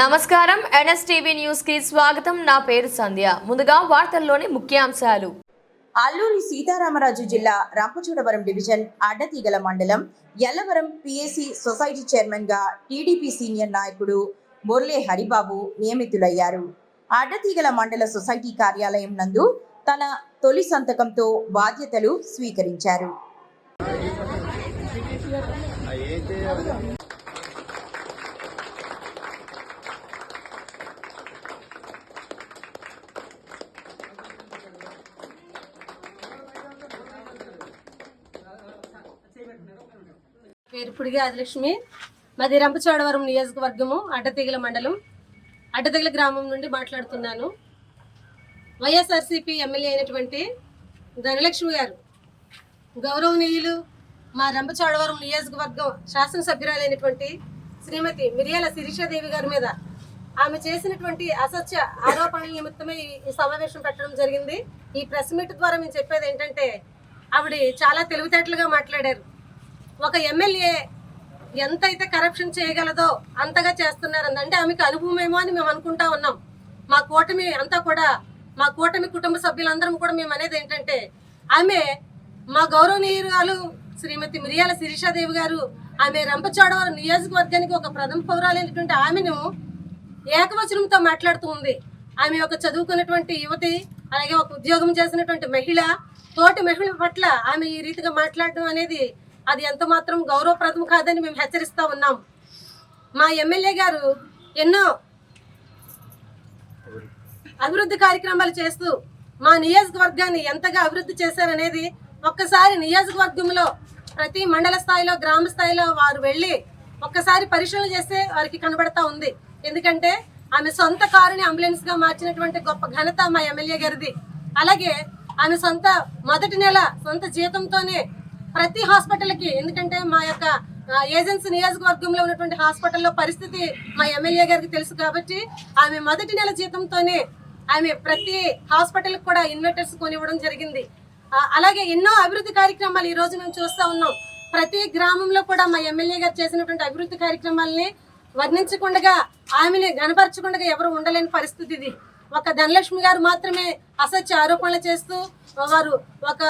నమస్కారం. ఎన్ఎస్టీవీ న్యూస్కి స్వాగతం. నా పేరు సంధ్య. ముందుగా వార్తల్లోని ముఖ్యాంశాలు. అల్లూరి సీతారామరాజు జిల్లా రంపచోడవరం డివిజన్ అడ్డతీగల మండలం ఎల్లవరం పిఎసి సొసైటీ చైర్మన్గా టీడీపీ సీనియర్ నాయకుడు మురళే హరిబాబు నియమితులయ్యారు. అడ్డతీగల మండల సొసైటీ కార్యాలయం నందు తన తొలి సంతకంతో బాధ్యతలు స్వీకరించారు. పేరుపుడిగి ఆదిలక్ష్మి మాది రంపచోడవరం నియోజకవర్గము అడ్డతీగల మండలం. అడ్డతీగల గ్రామం నుండి మాట్లాడుతున్నాను. వైఎస్ఆర్సీపీ ఎమ్మెల్యే అయినటువంటి ధనలక్ష్మి గారు గౌరవనీయులు మా రంపచోడవరం నియోజకవర్గం శాసనసభ్యురాలైనటువంటి శ్రీమతి మిరియాల శిరీషాదేవి గారి మీద ఆమె చేసినటువంటి అసత్య ఆరోపణల నిమిత్తమే ఈ- ఈ సమావేశం పెట్టడం జరిగింది. ఈ ప్రెస్ మీట్ ద్వారా మేము చెప్పేది ఏంటంటే ఆవిడ చాలా తెలివితేటలుగా మాట్లాడారు. ఒక ఎమ్మెల్యే ఎంతైతే కరప్షన్ చేయగలదో అంతగా చేస్తున్నారని అంటే ఆమెకు అనుభవమేమో అని మేము అనుకుంటా ఉన్నాం. మా కూటమి అంతా కూడా మా కూటమి కుటుంబ సభ్యులందరం కూడా మేము అనేది ఏంటంటే ఆమె మా గౌరవనీయురాలు శ్రీమతి మిరియాల శిరీషాదేవి గారు ఆమె రంపచోడవరం నియోజకవర్గానికి ఒక ప్రథమ పౌరాలైనటువంటి ఆమెను ఏకవచనంతో మాట్లాడుతూ ఉంది. ఆమె ఒక చదువుకున్నటువంటి యువతి అలాగే ఒక ఉద్యోగం చేసినటువంటి మహిళ తోటి మహిళ పట్ల ఆమె ఈ రీతిగా మాట్లాడడం అనేది అది ఎంత మాత్రం గౌరవప్రదం కాదని మేము హెచ్చరిస్తూ ఉన్నాం. మా ఎమ్మెల్యే గారు ఎన్నో అభివృద్ధి కార్యక్రమాలు చేస్తూ మా నియోజకవర్గాన్ని ఎంతగా అభివృద్ధి చేశారనేది ఒక్కసారి నియోజకవర్గంలో ప్రతి మండల స్థాయిలో గ్రామ స్థాయిలో వారు వెళ్ళి ఒక్కసారి పరిశీలన చేస్తే వారికి కనబడతా ఉంది. ఎందుకంటే ఆమె సొంత కారుని అంబులెన్స్గా మార్చినటువంటి గొప్ప ఘనత మా ఎమ్మెల్యే గారిది. అలాగే ఆమె సొంత మొదటి నెల సొంత జీతంతోనే ప్రతి హాస్పిటల్కి ఎందుకంటే మా యొక్క ఏజెన్సీ నియోజకవర్గంలో ఉన్నటువంటి హాస్పిటల్లో పరిస్థితి మా ఎమ్మెల్యే గారికి తెలుసు కాబట్టి ఆమె మొదటి నెల జీతంతోనే ఆమె ప్రతి హాస్పిటల్కి కూడా ఇన్వర్టర్స్ కొనివ్వడం జరిగింది. అలాగే ఎన్నో అభివృద్ధి కార్యక్రమాలు ఈ రోజు మేము చూస్తూ ఉన్నాం. ప్రతి గ్రామంలో కూడా మా ఎమ్మెల్యే గారు చేసినటువంటి అభివృద్ధి కార్యక్రమాలని వర్ణించకుండా ఆమెని గనపరచకుండా ఎవరు ఉండలేని పరిస్థితి ఇది. ఒక ధనలక్ష్మి గారు మాత్రమే అసత్య ఆరోపణలు చేస్తూ వారు ఒక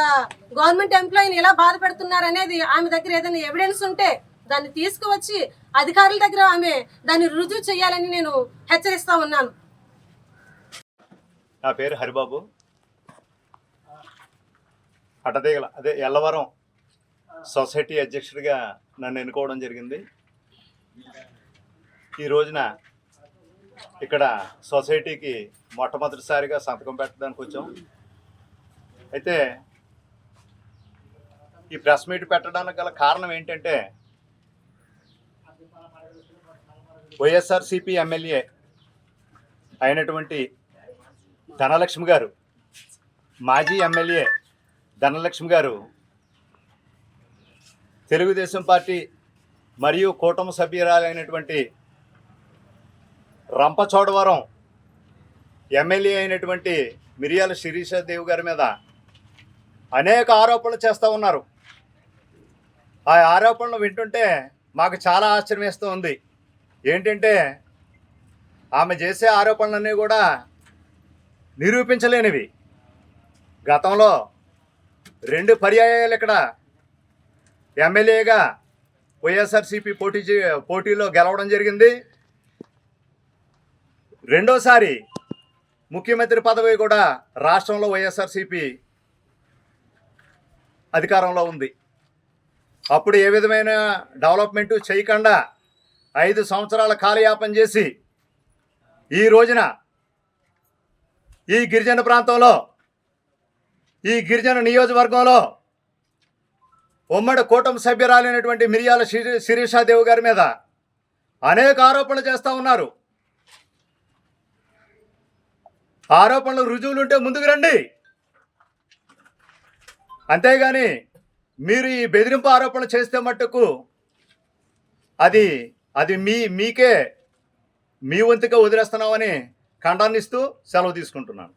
గవర్నమెంట్ ఎంప్లాయీని ఎలా బాధపెడుతున్నారు అనేది ఆమె దగ్గర ఏదైనా ఎవిడెన్స్ ఉంటే దాన్ని తీసుకువచ్చి అధికారుల దగ్గర ఆమె దాన్ని రుజువు చేయాలని నేను హెచ్చరిస్తా ఉన్నాను. నా పేరు హరిబాబు. అటదేగల అదే ఎల్లవరం సొసైటీ అధ్యక్షుడిగా నన్ను ఎన్నుకోవడం జరిగింది. ఈ రోజున ఇక్కడ సొసైటీకి మొట్టమొదటిసారిగా సంతకం పెట్టడానికి వచ్చాం. అయితే ఈ ప్రెస్ మీట్ పెట్టడానికి గల కారణం ఏంటంటే వైఎస్ఆర్సిపి ఎమ్మెల్యే అయినటువంటి ధనలక్ష్మి గారు మాజీ ఎమ్మెల్యే ధనలక్ష్మి గారు తెలుగుదేశం పార్టీ మరియు కూటమి సభ్యురాలైనటువంటి రంపచోడవరం ఎమ్మెల్యే అయినటువంటి మిరియాల శిరీషాదేవి గారి మీద అనేక ఆరోపణలు చేస్తూ ఉన్నారు. ఆ ఆరోపణలు వింటుంటే మాకు చాలా ఆశ్చర్యం వేస్తూ ఉంది. ఏంటంటే ఆమె చేసే ఆరోపణలన్నీ కూడా నిరూపించలేనివి. గతంలో రెండు పర్యాయాలు ఇక్కడ ఎమ్మెల్యేగా వైఎస్ఆర్సీపీ పోటీ పోటీలో గెలవడం జరిగింది. రెండోసారి ముఖ్యమంత్రి పదవి కూడా రాష్ట్రంలో వైఎస్ఆర్సీపీ అధికారంలో ఉంది. అప్పుడు ఏ విధమైన డెవలప్మెంటు చేయకుండా ఐదు సంవత్సరాల కాలయాపన చేసి ఈ రోజున ఈ గిరిజన ప్రాంతంలో ఈ గిరిజన నియోజకవర్గంలో ఉమ్మడి కూటమి సభ్యురాలైనటువంటి మిరియాల శిరీషాదేవి గారి మీద అనేక ఆరోపణలు చేస్తూ ఉన్నారు. ఆరోపణలు రుజువులుంటే ముందుకు రండి. అంతేగాని మీరు ఈ బెదిరింపు ఆరోపణ చేస్తే మట్టుకు అది అది మీ మీకే మీ వంతుగా వదిలేస్తున్నామని ఖండాన్నిస్తూ సెలవు తీసుకుంటున్నాను.